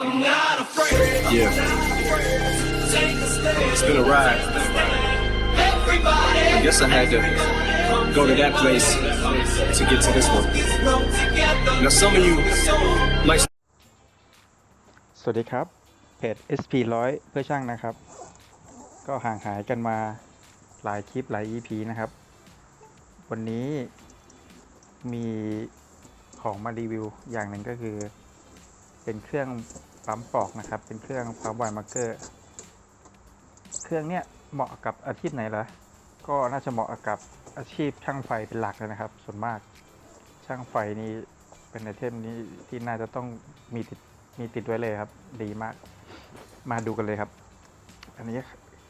Yeah. It's been a ride. I guess I had to go to that place to get to this one. Now, some of you might สวัสดีครับ เพจ SP 100เพื่อช่างนะครับ ก็ห่างหายกันมาหลายคลิปหลาย EP นะครับ วันนี้มีของมารีวิวอย่างหนึ่งก็คือ เป็นเครื่องปั๊มปอกนะครับ เป็นเครื่องปั๊มไวมาร์เกอร์เครื่องเนี้ยเหมาะกับอาชีพไหนล่ะก็น่าจะเหมาะกับอาชีพช่างไฟเป็นหลักเลยนะครับ ส่วนมากช่างไฟนี่เป็นไอเทมนี้ที่น่าจะต้องมีติดมีติดไว้เลยครับ ดีมาก มาดูกันเลยครับ อันนี้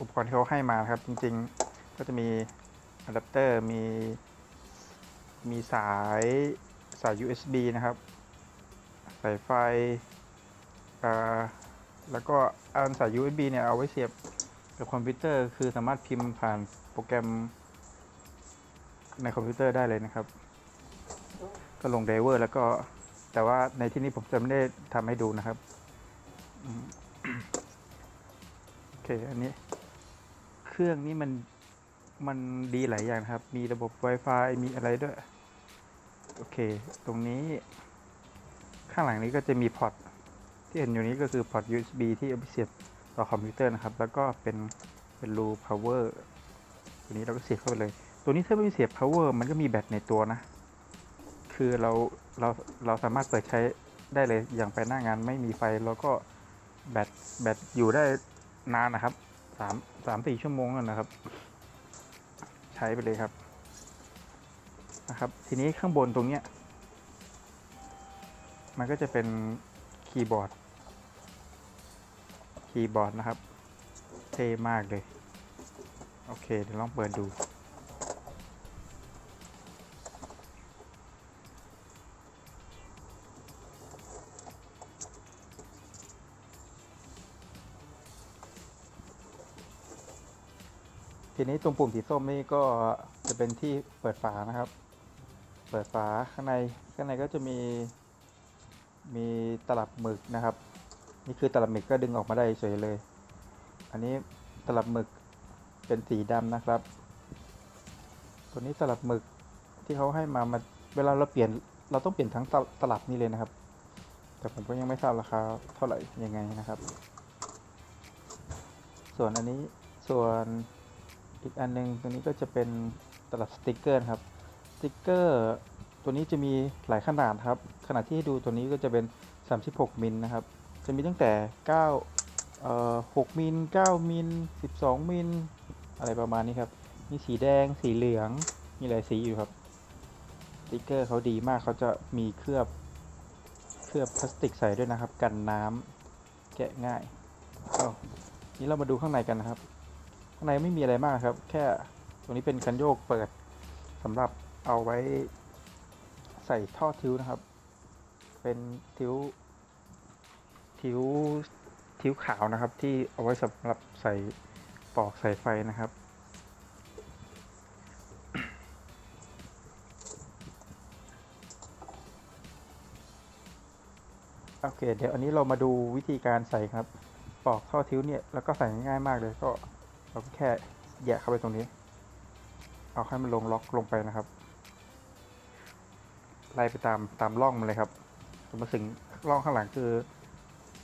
อุปกรณ์ที่เขาให้มาครับ จริงๆก็จะมีอะแดปเตอร์มีมีสายสาย USB นะครับ สายไฟอ่าแล้วก็อันสาย USB เนี่ยเอาไว้เสียบกับคอมพิวเตอร์ คือสามารถพิมพ์ผ่านโปรแกรมในคอมพิวเตอร์ได้เลยนะครับ ก็ลงไดเวอร์ แล้วก็แต่ว่าในที่นี้ผมจะไม่ได้ทำให้ดูนะครับโอเคอันนี้ เครื่องนี้มันมันดีหลายอย่างครับ มีระบบ Wi-Fi มีอะไรด้วย โอเค ตรงนี้ ข้างหลังนี้ก็จะมีพอร์ตที่เห็นอยู่นี้ก็คือพอร์ต USB ที่เอาไปเสียบต่อคอมพิวเตอร์นะครับ แล้วก็เป็นเป็นรู power ตัวนี้เราก็เสียบเข้าไปเลย ตัวนี้ถ้าไม่เสียบ power มันก็มีแบตในตัวนะ คือเราเราเราสามารถเปิดใช้ได้เลยอย่างไปหน้างานไม่มีไฟแล้วก็แบตแบตอยู่ได้นานนะครับสามสามสี่ชั่วโมงนั่นนะครับ ใช้ไปเลยครับนะครับ ทีนี้ข้างบนตรงเนี้ย มันก็จะเป็นคีย์บอร์ด คีย์บอร์ดนะครับ เท่มากเลย โอเค เดี๋ยวลองเปิดดู ทีนี้ตรงปุ่มสีส้มนี่ก็จะเป็นที่เปิดฝานะครับ เปิดฝาข้างในข้างในก็จะมี มีตลับหมึกนะครับ นี่คือตลับหมึกก็ดึงออกมาได้เฉยเลย อันนี้ตลับหมึกเป็นสีดำนะครับ ตัวนี้ตลับหมึกที่เขาให้มามาเวลาเราเปลี่ยนเราต้องเปลี่ยนทั้งตลับนี่เลยนะครับ แต่ผมก็ยังไม่ทราบราคาเท่าไหร่ยังไงนะครับ ส่วนอันนี้ส่วนอีกอันหนึงตัวนี้ก็จะเป็นตลับสติกเกอร์ครับสติกเกอร์ ตัวนี้จะมีหลายขนาดครับ ขนาดที่ให้ดูตัวนี้ก็จะเป็น 36 มิลนะครับ จะมีตั้งแต่9เอ่อ6มิล9มิล12 มิลอะไรประมาณนี้ครับ มีสีแดง สีเหลือง มีหลายสีอยู่ครับสติกเกอร์เขาดีมากเขาจะมีเคลือบ เคลือบพลาสติกใส่ด้วยนะครับ กันน้ำแกะง่ายอ้าวนี้เรามาดูข้างในกันนะครับ ข้างในไม่มีอะไรมากครับ แค่ตรงนี้เป็นคันโยกเปิดสำหรับเอาไว้ ใส่ท่อทิ้วนะครับ เป็นทิ้วทิ้วทิ้วขาวนะครับ ที่เอาไว้สำหรับใส่ปอกใส่ไฟนะครับโอเค เดี๋ยวอันนี้เรามาดูวิธีการใส่ครับ ปอกท่อทิ้วเนี่ยแล้วก็ใส่ง่ายมากเลยก็เราแค่แยะเข้าไปตรงนี้ เอาให้มันลงล็อกลงไปนะครับ ไล่ไปตามตามร่องมันเลยครับมาถึงร่องข้างหลังคือ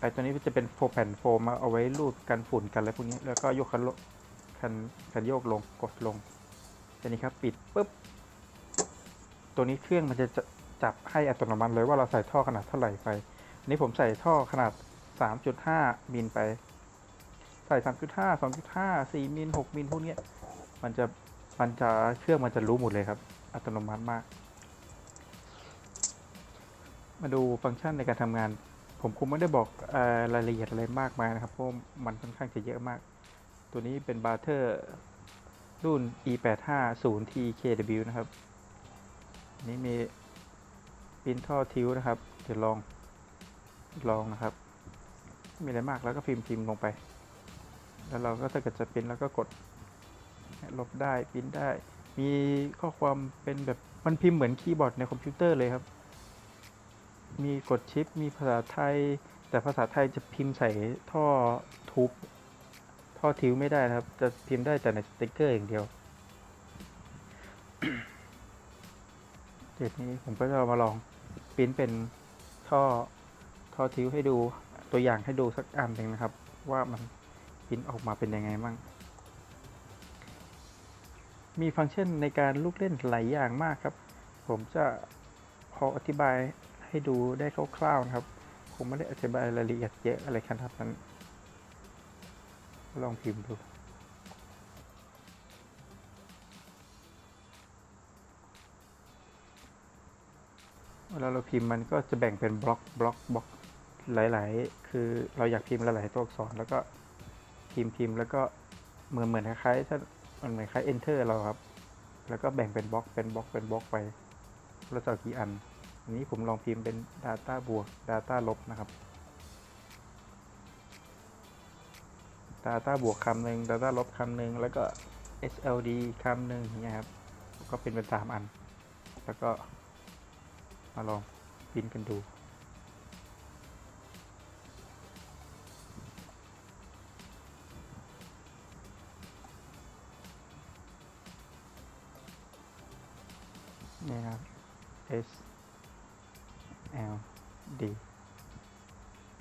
ไอตัวนี้จะเป็นโฟมแผ่นโฟมมาเอาไว้รูดกันฝุ่นกันอะไรพวกนี้ แล้วก็ยกคันคันคันโยกลงกดลงทีนี้ครับปิดปุ๊บตัวนี้เครื่องมันจะจับให้อัตโนมัติเลยว่าเราใส่ท่อขนาดเท่าไหร่ไปอันนี้ผมใส่ท่อขนาด 3.5 มิลไป ใส่ 3.5 2.5 4 มิล 6 มิลพวกนี้มันจะมันจะเครื่องมันจะรู้หมดเลยครับ อัตโนมัติมาก มาดูฟังก์ชันในการทำงาน ผมคงไม่ได้บอกอรายละเอียดอะไรมากมายนะครับ เพราะมันค่อนข้างจะเยอะมาก ตัวนี้เป็นบาร์เทอร์รุ่น E850TKW นะครับอันนี้มีปินท่อทิวนะครับ เดี๋ยวลอง ลองนะครับไม่ีอะไรมากแล้วก็พิมพ์พิมพ์ลงไป แล้วเราก็ถ้าเกิดจะปริ้นแล้วก็กด ลบได้ปิ้นได้ มีข้อความเป็นแบบมันพิมพ์เหมือนคีย์บอร์ดในคอมพิวเตอร์เลยครับ มีกดชิป มีภาษาไทย แต่ภาษาไทยจะพิมพ์ใส่ท่อทุบ ท่อทิวไม่ได้นะครับ จะพิมพ์ได้แต่ในสติกเกอร์อย่างเดียวเดี๋ยวนี้ผมก็จะมาลองปิ้นเป็นท่อท่อทิวให้ดูตัวอย่างให้ดูสักอันหนึ่งนะครับ ว่ามันปิ้นออกมาเป็นยังไงบ้างมีฟังก์ชันในการลูกเล่นหลายอย่างมากครับ ผมจะพออธิบาย ให้ดูได้คร่าวๆนะครับผมไม่ได้อธิบายรายละเอียดเยอะอะไรขนาดนั้น ลองพิมพ์ดูเวลาเราพิมพ์มันก็จะแบ่งเป็นบล็อกบล็อกบล็อกหลาย ๆ คือเราอยากพิมพ์หลาย ๆ ตัวอักษรแล้วก็พิมพ์พิมพ์แล้วก็เหมือนเหมือนคล้ายๆถ้ามันเหมือนคล้าย enter เราครับ แล้วก็แบ่งเป็นบล็อกเป็นบล็อกเป็นบล็อกไปเราจะกี่อัน นนี้ผมลองพิมพ์เป็น Data บวก Data ลบนะครับ Data บวกคำหนึ่ง Data ลบคำหนึ่งแล้วก็ SLD คำหนึ่งอย่างเงี้ยครับ ก็เป็นเป็นสามอัน แล้วก็มาลองพิมพ์กันดู L D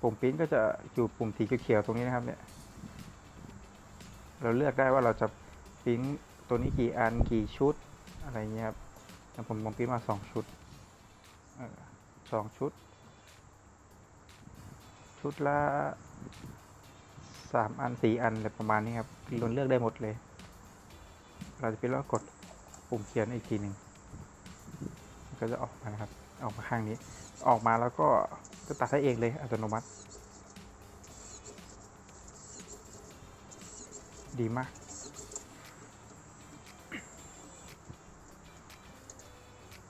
ปุ่มปริ้นก็จะอยู่ปุ่มสีเขียวๆตรงนี้นะครับเนี่ย เราเลือกได้ว่าเราจะปริ้นตัวนี้กี่อันกี่ชุดอะไรเงี้ยครับแต่ผมผมปริ้นมาสองชุดสองชุด ชุดละสามอันสี่อันอะไรประมาณนี้ครับเราเลือกได้หมดเลย เราจะไปแล้วกดปุ่มเขียนอีกทีหนึ่งมันก็จะออกมาครับ ออกมาข้างนี้ ออกมาแล้วก็จะตัดให้เองเลยอัตโนมัติ ดีมาก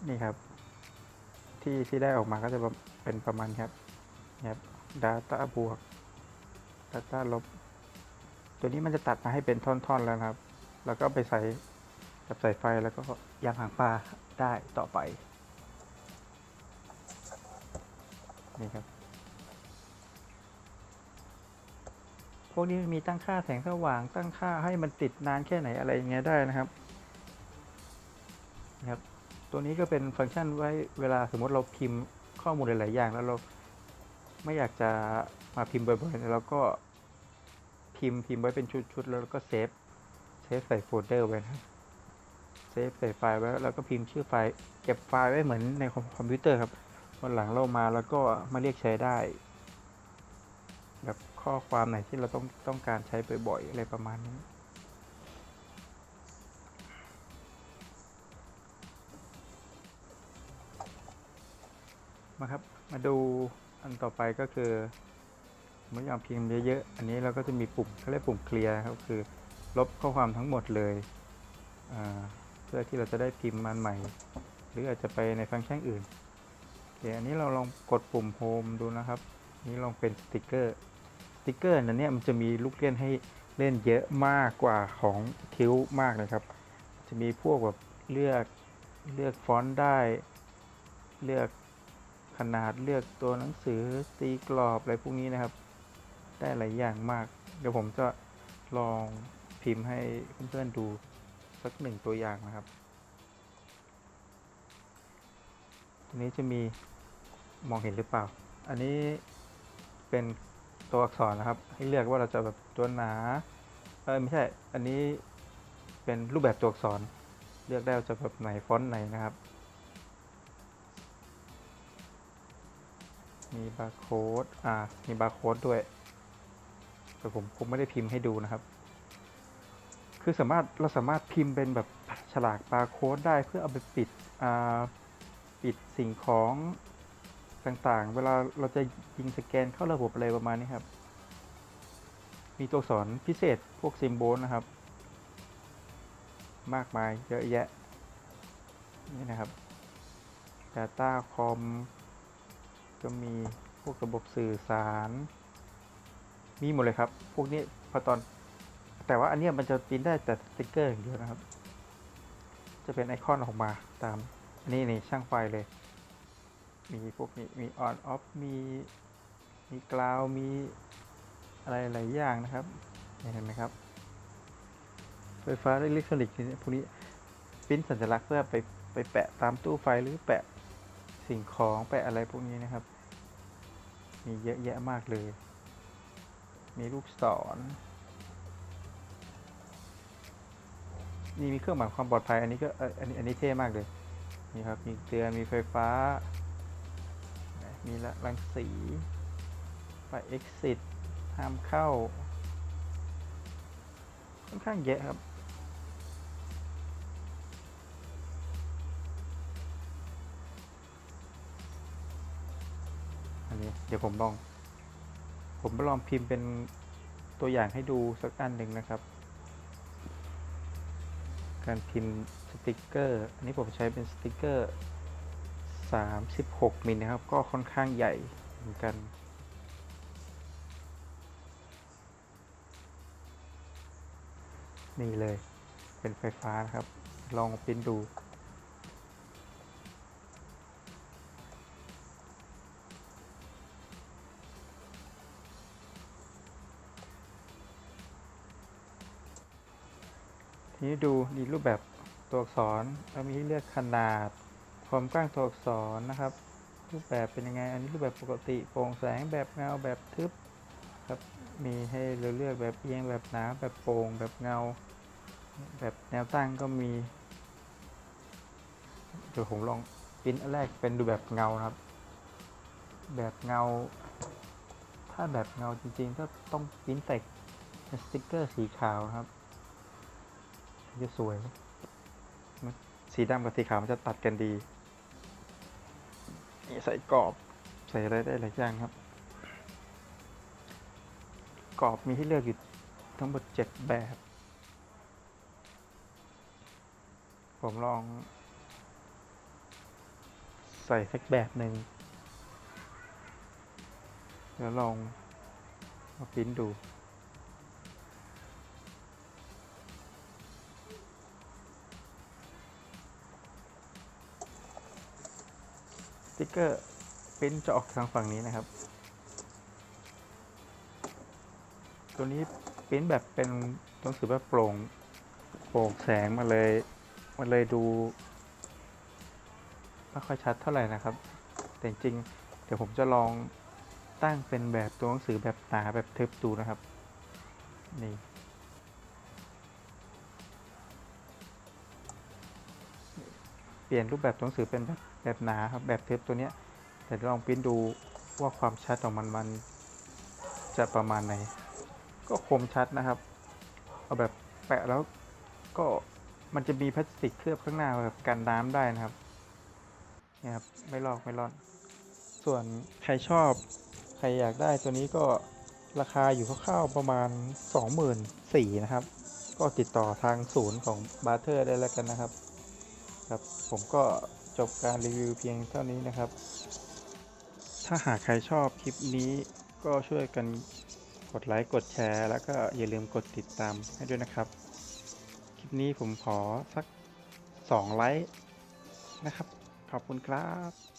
นี่ครับ ที่ที่ได้ออกมาก็จะเป็นประมาณครับนี่ครับ Data บวก Data ลบ ตัวนี้มันจะตัดมาให้เป็นท่อนๆแล้วครับ แล้วก็ไปใส่กับสายไฟแล้วก็ยางหางปลาได้ต่อไป นี่ครับ พวกนี้มีตั้งค่าแสงสว่าง ตั้งค่าให้มันติดนานแค่ไหนอะไรอย่างเงี้ยได้นะครับนะครับ ตัวนี้ก็เป็นฟังก์ชันไว้เวลาสมมติเราพิมพ์ข้อมูลหลาย ๆ อย่าง แล้วเราไม่อยากจะมาพิมพ์บ่อยๆแล้วก็พิมพ์พิมพ์ไว้เป็นชุด ๆ แล้วก็เซฟเซฟใส่โฟลเดอร์ไว้นะเซฟใส่ไฟล์ไว้แล้วก็พิมพ์ชื่อไฟล์เก็บไฟล์ไว้เหมือนในคอมพิวเตอร์ครับ วันหลังเรามาแล้วก็มาเรียกใช้ได้ แบบข้อความไหนที่เราต้องต้องการใช้บ่อยๆอะไรประมาณนี้ มาครับ มาดูอันต่อไปก็คือเมื่อยามพิมพ์เยอะๆ อันนี้เราก็จะมีปุ่มเขาเรียกปุ่มเคลียร์ครับคือ ลบข้อความทั้งหมดเลยเพื่อที่เราจะได้พิมพ์มันใหม่ หรืออาจจะไปในฟังก์ชันอื่น โอเคอันนี้เราลองกดปุ่มโฮมดูนะครับ นี้ลองเป็นสติกเกอร์สติกเกอร์นั้นเนี่ยมันจะมีลูกเล่นให้เล่นเยอะมากกว่าของทิวมากเลยครับ จะมีพวกแบบเลือกเลือกฟอนต์ได้ เลือกขนาดเลือกตัวหนังสือตีกรอบอะไรพวกนี้นะครับ ได้หลายอย่างมาก เดี๋ยวผมจะลองพิมพ์ให้เพื่อนๆดูสักหนึ่งตัวอย่างนะครับ ตัวนี้จะมี มองเห็นหรือเปล่า อันนี้เป็นตัวอักษรนะครับ ให้เลือกว่าเราจะแบบตัวหนาเออไม่ใช่ อันนี้เป็นรูปแบบตัวอักษร เลือกได้ว่าจะแบบไหนฟอนต์ไหนนะครับ มีบาร์โค้ดอ่ามีบาร์โค้ดด้วยแต่ผมผมไม่ได้พิมพ์ให้ดูนะครับ คือสามารถเราสามารถพิมพ์เป็นแบบฉลากบาร์โค้ดได้เพื่อเอาไปปิดอ่าปิดสิ่งของ ต่างๆ เวลาเราจะยิงสแกนเข้าระบบอะไรประมาณนี้ครับ มีตัวอักษรพิเศษพวกซิมโบลนะครับ มากมายเยอะแยะ นี่นะครับ Data com ก็มีพวกระบบสื่อสาร มีหมดเลยครับ พวกนี้พอตอน แต่ว่าอันนี้มันจะปริ้นได้แต่สติ๊กเกอร์อย่างเดียวนะครับ จะเป็นไอคอนออกมาตาม อันนี้นี่ช่างไฟเลย มีพวกนี้มี on off มีมีกราวมีอะไรหลายอย่างนะครับเห็นไหมครับ ไฟฟ้าอิเล็กทรอนิกส์พวกนี้ปิ้นสัญลักษณ์เพื่อไปไปแปะตามตู้ไฟหรือแปะสิ่งของแปะอะไรพวกนี้นะครับ มีเยอะแยะมากเลย มีลูกศรนี่มีเครื่องหมายความปลอดภัยอันนี้ก็อันนี้อันนี้เท่มากเลยนี่ครับมีเตือนมีไฟฟ้า มีละรังสีไฟ exit ห้ามเข้า ค่อนข้างเยอะครับ อันนี้เดี๋ยวผมลอง ผมลองพิมพ์เป็นตัวอย่างให้ดูสักอันหนึ่งนะครับ การพิมพ์สติกเกอร์ อันนี้ผมใช้เป็นสติกเกอร์ 36 มิลนะครับ ก็ค่อนข้างใหญ่เหมือนกัน นี่เลย เป็นไฟฟ้านะครับ ลองปิ้นดูทีนี้ดูนี่รูปแบบตัวอักษรแล้วมีให้เลือกขนาด ความกว้างตัวอักษรนะครับ รูปแบบเป็นยังไง อันนี้รูปแบบปกติโปร่งแสงแบบเงาแบบทึบครับมีให้เราเลือกแบบเอียงแบบหนาแบบโปร่งแบบเงา แบบแนวตั้งก็มีเดี๋ยวผมลองปิ้นแรกเป็นดูแบบเงาครับ แบบเงา ถ้าแบบเงาจริงๆ ก็ต้องปิ้นใส่สติกเกอร์สีขาวครับจะสวย สีดำกับสีขาวมันจะตัดกันดี นี่ใส่กรอบ ใส่อะไรได้หลายอย่างครับ กรอบมีให้เลือกอยู่ทั้งหมดเจ็ดแบบ ผมลอง ใส่สักแบบหนึ่งแล้วลองมาปริ้นดู ติ๊กเกอร์ปริ้นจะออกทางฝั่งนี้นะครับ ตัวนี้ปริ้นแบบเป็นหนังสือแบบโปร่งโปร่งแสงมาเลยมันเลยดูไม่ค่อยชัดเท่าไหร่นะครับ แต่จริงเดี๋ยวผมจะลองตั้งเป็นแบบตัวหนังสือแบบหนาแบบทึบดูนะครับ นี่ เปลี่ยนรูปแบบตัวหนังสือเป็นแบบแบบหนาครับแบบเทปตัวเนี้ยแต่ลองปริ้นดูว่าความชัดของมันมันจะประมาณไหน ก็คมชัดนะครับเอาแบบแปะแล้วก็มันจะมีพลาสติกเคลือบข้างหน้าแบบกันน้ำได้นะครับเนี่ยครับไม่ลอกไม่ร่อน ส่วนใครชอบใครอยากได้ตัวนี้ก็ราคาอยู่คร่าวๆประมาณ 24,000นะครับ ก็ติดต่อทางศูนย์ของบาร์เทอร์ได้แล้วกันนะครับ ครับ ผมก็จบการรีวิวเพียงเท่านี้นะครับ ถ้าหากใครชอบคลิปนี้ก็ช่วยกันกดไลค์ กดแชร์ แล้วก็อย่าลืมกดติดตามให้ด้วยนะครับ คลิปนี้ผมขอสัก 2 ไลค์นะครับ ขอบคุณครับ